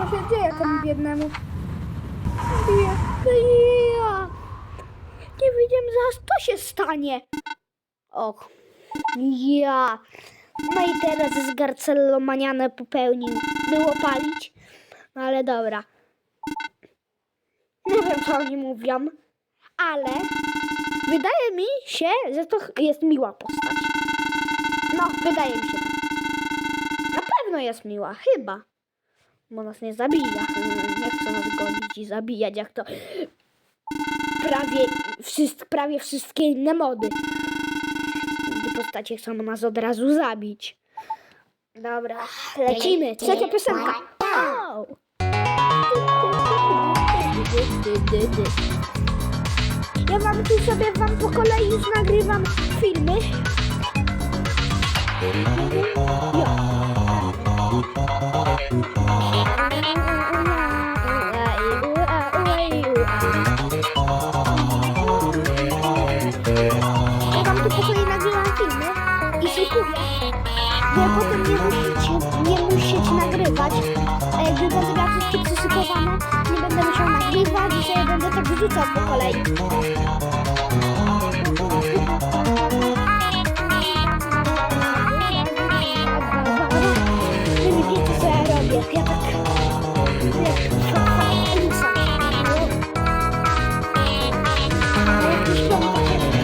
Co się dzieje temu biednemu? Ja, ja. Nie wiedziałem zaraz, co się stanie. Och, ja. No i teraz z Garcellomanianę popełnił. Było palić? No ale dobra. Nie wiem, co oni mówią, ale wydaje mi się, że to jest miła postać. No, wydaje mi się. tak. Na pewno jest miła, chyba. Bo nas nie zabija. Nie chce nas gonić i zabijać, jak to prawie, wszystk, prawie wszystkie inne mody. Gdy postacie chcą nas od razu zabić. Dobra, lecimy. Trzecia piosenka. Wow. Ja wam tu sobie wam po kolei już nagrywam filmy. Ja wam tu po kolei nagrywam filmy i szykuję. Wy potem nie musicie, nie nagrywać. A jak będę miał wszystkie przyszykowane, nie będę musiał nagrywać sobie będę tak wrzucał po kolei. shot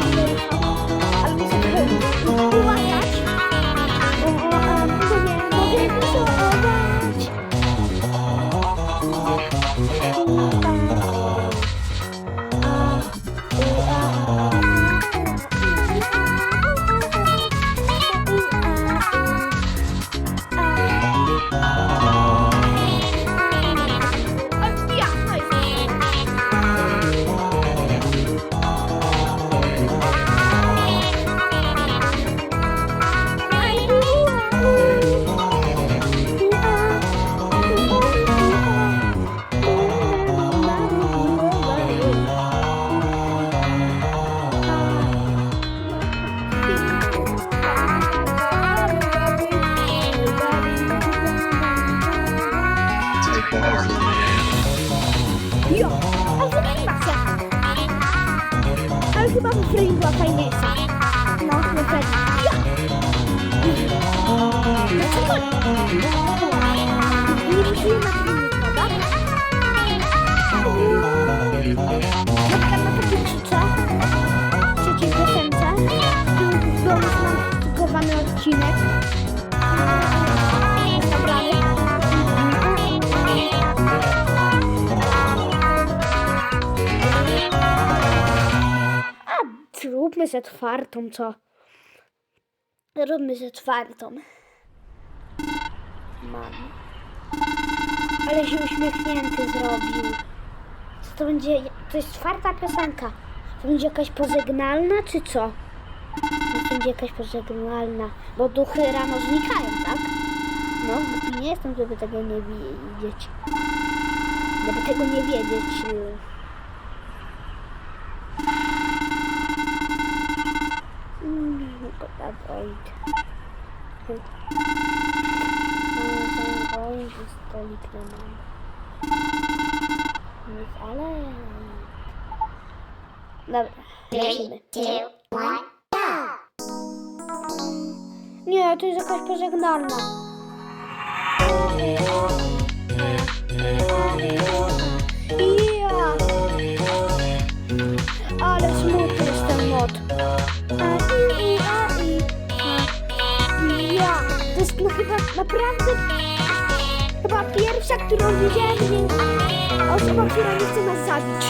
chyba w Free była fajniejsza. No, no pewnie. Ja! Dlaczego? Zróbmy ze czwartą, co? Róbmy ze czwartą. Mam. Ale się uśmiechnięty zrobił. Co to będzie? To jest czwarta piosenka. To będzie jakaś pożegnalna, czy co? To będzie jakaś pożegnalna. Bo duchy rano znikają, tak? No, nie jestem, żeby tego nie wiedzieć. Żeby tego nie wiedzieć. Android. Android stolik na mam. Nic, ale... Dobra, lecimy. Nie, to jest jakaś pożegnalna. Chyba naprawdę chyba pierwsza, którą widziałem, więc osoba, która nie chce nas zabić.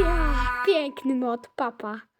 Ja, piękny mod, papa.